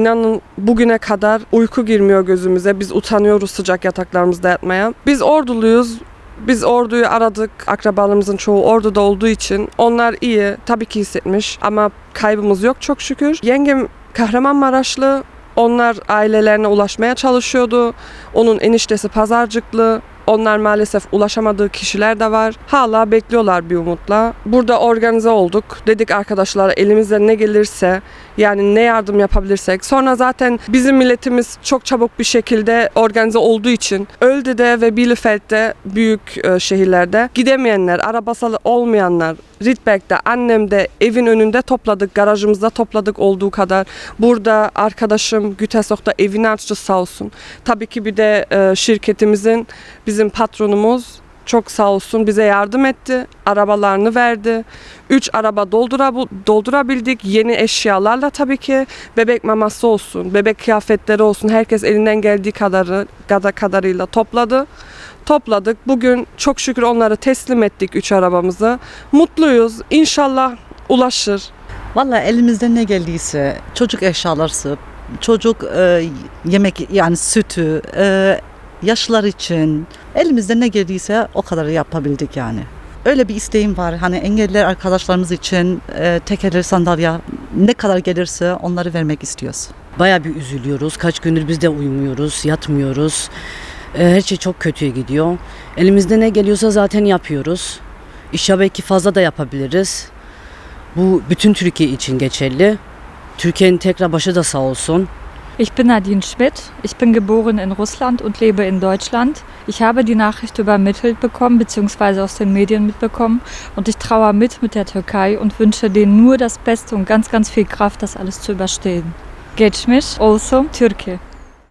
inanın bugüne kadar uyku girmiyor gözümüze. Biz utanıyoruz sıcak yataklarımızda yatmaya. Biz orduluyuz. Biz orduyu aradık. Akrabalarımızın çoğu orduda olduğu için. Onlar iyi. Tabii ki hissetmiş ama kaybımız yok çok şükür. Yengem Kahramanmaraşlı. Onlar ailelerine ulaşmaya çalışıyordu. Onun eniştesi pazarcıklı. Onlar maalesef ulaşamadığı kişiler de var. Hala bekliyorlar bir umutla. Burada organize olduk. Dedik arkadaşlar elimizde ne gelirse yani ne yardım yapabilirsek. Sonra zaten bizim milletimiz çok çabuk bir şekilde organize olduğu için Ölde'de ve Bielefeld'de büyük e, şehirlerde gidemeyenler, arabası olmayanlar, Rittberg'de, annemde evin önünde topladık, garajımızda topladık olduğu kadar. Burada arkadaşım Gütesok'ta evini açtı sağ olsun. Tabii ki bir de e, şirketimizin bizim patronumuz çok sağ olsun bize yardım etti. Arabalarını verdi. Üç araba doldura, doldurabildik. Yeni eşyalarla tabii ki. Bebek maması olsun, bebek kıyafetleri olsun. Herkes elinden geldiği kadarı, kadar kadarıyla topladı. Topladık. Bugün çok şükür onları teslim ettik üç arabamızı. Mutluyuz. İnşallah ulaşır. Valla elimizde ne geldiyse çocuk eşyaları, çocuk e, yemek yani sütü, e, yaşlılar için elimizde ne geldiyse o kadar yapabildik yani. Öyle bir isteğim var. Hani engelliler arkadaşlarımız için e, tekerleri sandalye ne kadar gelirse onları vermek istiyoruz. Baya bir üzülüyoruz. Kaç gündür biz de uyumuyoruz, yatmıyoruz. Ee, Her şey çok kötüye gidiyor. Elimizde ne geliyorsa zaten yapıyoruz. İşe belki fazla da yapabiliriz. Bu bütün Türkiye için geçerli. Türkiye'nin tekrar başı da sağ olsun. Ich bin Nadine Schmidt. Ich bin geboren in Russland und lebe in Deutschland. Ich habe die Nachricht übermittelt bekommen bzw. aus den Medien mitbekommen und ich trauere mit mit der Türkei und wünsche denen nur das Beste und ganz, ganz viel Kraft, das alles zu überstehen. Geçmiş olsun Türkiye.